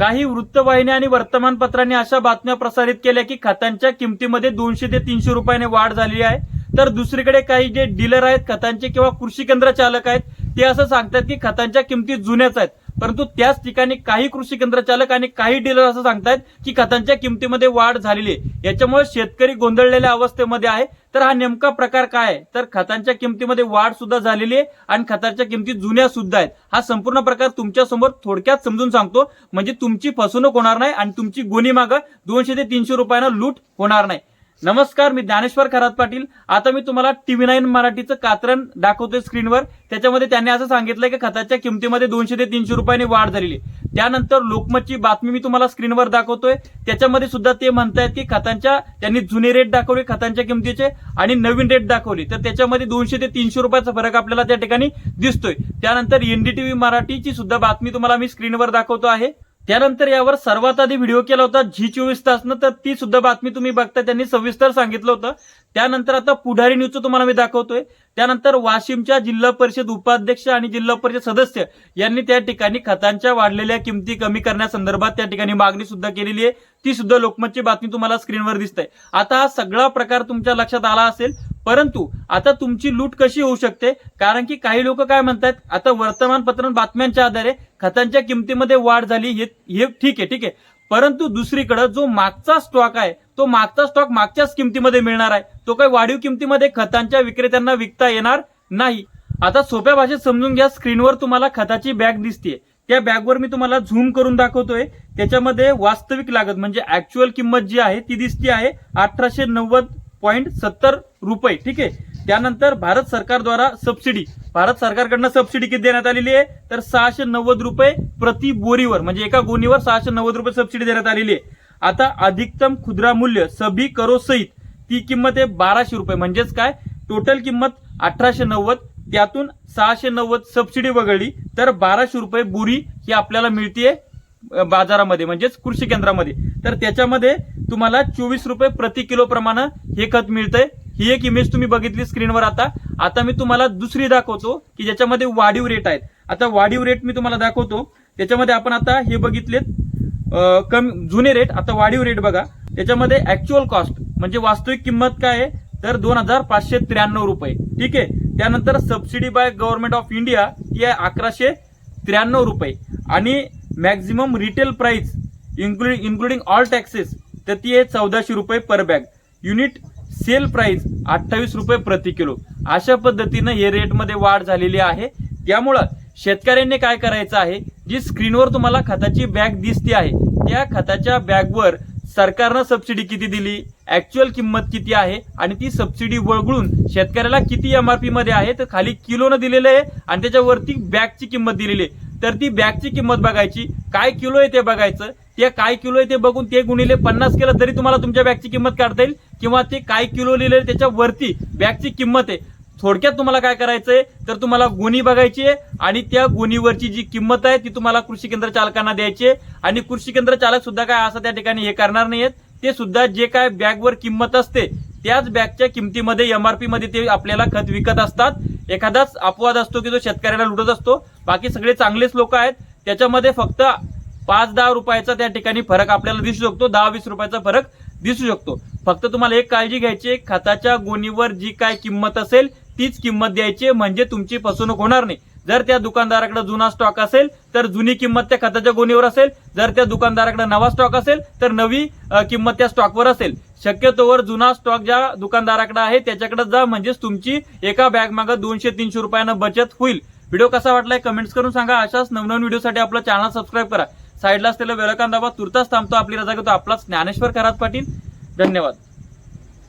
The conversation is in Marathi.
काही वृत्तवाहिन्या आणि वर्तमानपत्रांनी अशा बातम्या प्रसारित केल्या की खतांच्या किमतीमध्ये दोनशे ते तीनशे रुपयाने वाढ झालेली आहे. तर दुसरीकडे काही जे डीलर आहेत खतांचे किंवा कृषी केंद्र चालक आहेत ते असं सांगतात की खतांच्या किमती जुन्याच आहेत. परंतु त्याच ठिकाणी काही कृषी केंद्र चालक आणि काही डीलर असं सांगतायत की खतांच्या किमतीमध्ये वाढ झालेली आहे. याच्यामुळे शेतकरी गोंधळलेल्या अवस्थेमध्ये आहे. तर हा नेमका प्रकार काय आहे? तर खतांच्या किमतीमध्ये वाढ सुद्धा झालेली आहे आणि खतांच्या किमती जुन्या सुद्धा आहेत. हा संपूर्ण प्रकार तुमच्यासमोर थोडक्यात समजून सांगतो. म्हणजे तुमची फसवणूक होणार नाही आणि तुमची गुन्हे मागं दोनशे ते तीनशे रुपयानं लूट होणार नाही. नमस्कार मी ज्ञानेश्वर खरात पाटील. आता मी तुम्हाला टीव्ही नाईन मराठीचं कात्रण दाखवतोय स्क्रीनवर. त्याच्यामध्ये त्यांनी असं सांगितलंय की खताच्या किमतीमध्ये दोनशे ते तीनशे रुपयांनी वाढ झालेली आहे. त्यानंतर लोकमतची बातमी मी तुम्हाला स्क्रीनवर दाखवतोय. त्याच्यामध्ये सुद्धा ते म्हणतायत की खतांच्या त्यांनी जुने रेट दाखवले खतांच्या किमतीचे आणि नवीन रेट दाखवले. तर त्याच्यामध्ये दोनशे ते तीनशे रुपयाचा फरक आपल्याला त्या ठिकाणी दिसतोय. त्यानंतर एनडीटीव्ही मराठीची सुद्धा बातमी तुम्हाला मी स्क्रीनवर दाखवतो आहे. त्यानंतर यावर सर्वात आधी व्हिडिओ केला होता झी चोवीस तासनं तर ती सुद्धा बातमी तुम्ही बघता त्यांनी सविस्तर सांगितलं होतं. त्यानंतर आता पुढारी न्यूजचं तुम्हाला मी दाखवतोय. त्यानंतर वाशिमच्या जिल्हा परिषद उपाध्यक्ष आणि जिल्हा परिषद सदस्य यांनी त्या ठिकाणी खतांच्या वाढलेल्या किमती कमी करण्यासंदर्भात त्या ठिकाणी मागणी सुद्धा केलेली आहे. ती सुद्धा लोकमतची बातमी तुम्हाला स्क्रीनवर दिसते आता हा सगळा प्रकार तुमच्या लक्षात आला असेल परंतु आता तुमची लूट कशी होऊ शकते? कारण की काही लोक काय म्हणतात आता वर्तमानपत्र बातम्यांच्या आधारे खतांच्या किमतीमध्ये वाढ झाली हे हे ठीक आहे ठीक आहे. परंतु दुसरीकडे जो मागचा स्टॉक आहे तो मागचा स्टॉक मागच्याच किमतीमध्ये मिळणार आहे. तो काही वाढीव किमतीमध्ये खतांच्या विक्रेत्यांना विकता येणार नाही. आता सोप्या भाषेत समजून घ्या स्क्रीनवर तुम्हाला खताची बॅग दिसते त्या बॅगवर मी तुम्हाला झूम करून दाखवतोय. त्याच्यामध्ये वास्तविक लागत म्हणजे ऍक्च्युअल किंमत जी आहे ती दिसती आहे अठराशे नव्वद पॉईंट सत्तर रुपये. ठीक आहे? त्यानंतर भारत सरकारद्वारा सबसिडी भारत सरकारकडनं सबसिडी किती देण्यात आलेली आहे? तर सहाशे नव्वद रुपये प्रति बोरीवर म्हणजे एका गोणीवर सहाशे नव्वद रुपये सबसिडी देण्यात आलेली आहे. आता अधिकतम खुदरा मूल्य सभी करो सहित ती किंमत आहे बाराशे रुपये. म्हणजेच काय? टोटल किंमत अठराशे नव्वद त्यातून सहाशे नव्वद सबसिडी वगळली तर बाराशे रुपये बोरी ही आपल्याला मिळतीये बाजारामध्ये म्हणजेच कृषी केंद्रामध्ये. तर त्याच्यामध्ये तुम्हाला चोवीस रुपये प्रति किलो प्रमाणे हे खत मिळतंय. ही एक इमेज तुम्ही बघितली स्क्रीनवर आता. आता मी तुम्हाला दुसरी दाखवतो की ज्याच्यामध्ये वाढीव रेट आहेत. आता वाढीव रेट मी तुम्हाला दाखवतो. त्याच्यामध्ये आपण आता हे बघितलेत कमी जुने रेट आता वाढीव रेट बघा. त्याच्यामध्ये ऍक्च्युअल कॉस्ट म्हणजे वास्तविक किंमत काय आहे? तर दोन हजार पाचशे त्र्याण्णव रुपये. ठीक आहे? त्यानंतर subsidy by government of India ही आहे अकराशे त्र्याण्णव रुपये. आणि maximum retail price including including all taxes तर ती आहे चौदाशे रुपये per bag. Unit sale price अठ्ठावीस रुपये प्रति किलो. अशा पद्धतीनं हे रेटमध्ये वाढ झालेली आहे. त्यामुळं शेतकऱ्यांनी काय करायचं आहे? जी स्क्रीनवर तुम्हाला खताची बॅग दिसते आहे त्या खताच्या बॅगवर सरकारनं सबसिडी किती दिली? ऍक्च्युअल किंमत किती आहे? आणि ती सबसिडी वगळून शेतकऱ्याला किती एमआरपी मध्ये आहे? तर खाली किलोनं दिलेलं आहे आणि त्याच्यावरती बॅगची किंमत दिलेली आहे. तर ती बॅगची किंमत बघायची. काय किलो आहे ते बघायचं? ते काय किलो आहे ते बघून ते गुणिले पन्नास केलं तरी तुम्हाला तुमच्या बॅगची किंमत काढता येईल. किंवा ते काय किलो लिहिले त्याच्यावरती बॅगची किंमत आहे. थोडक्यात तुम्हाला काय करायचंय तर तुम्हाला गुणी बघायची आहे आणि त्या गुणीवरची जी किंमत आहे ती तुम्हाला कृषी केंद्र चालकांना द्यायची आहे. आणि कृषी केंद्र चालक सुद्धा काय असं त्या ठिकाणी हे करणार नाहीयेत. ते सुद्धा जे काय बॅगवर किंमत असते त्याच बॅगच्या किमतीमध्ये एमआरपी मध्ये ते आपल्याला खत विकत असतात. एखादाच अपवाद असतो की जो शेतकऱ्याला लुटत असतो. बाकी सगळे चांगलेच लोक आहेत. त्याच्यामध्ये फक्त पाच दहा रुपयाचा त्या ठिकाणी फरक आपल्याला दिसू शकतो दहा वीस रुपयाचा फरक दिसू शकतो. फक्त तुम्हाला एक काळजी घ्यायची आहे, खताच्या गोणीवर जी काय किंमत असेल तीच किंमत द्यायची म्हणजे तुमची फसवणूक होणार नाही. जर त्या दुकानदाराकडे जुना स्टॉक असेल तर जुनी किंमत त्या खताच्या गोणीवर असेल. जर त्या दुकानदाराकडे नवा स्टॉक असेल तर नवी किंमत त्या स्टॉकवर असेल. शक्यतोवर जुना स्टॉक ज्या दुकानदाराकडे आहे त्याच्याकडे जा म्हणजेच तुमची एका बॅग मागे दोनशे तीनशे रुपयानं बचत होईल. व्हिडिओ कसा वाटलाय कमेंट्स करून सांगा. अशाच नवनवीन व्हिडिओसाठी आपलं चॅनल सबस्क्राईब करा. साईडला असलेलं वेलकान दाबा तुर्तास थांबतो. आपली रजा घेतो. आपलाच ज्ञानेश्वर खरात पाटील. धन्यवाद.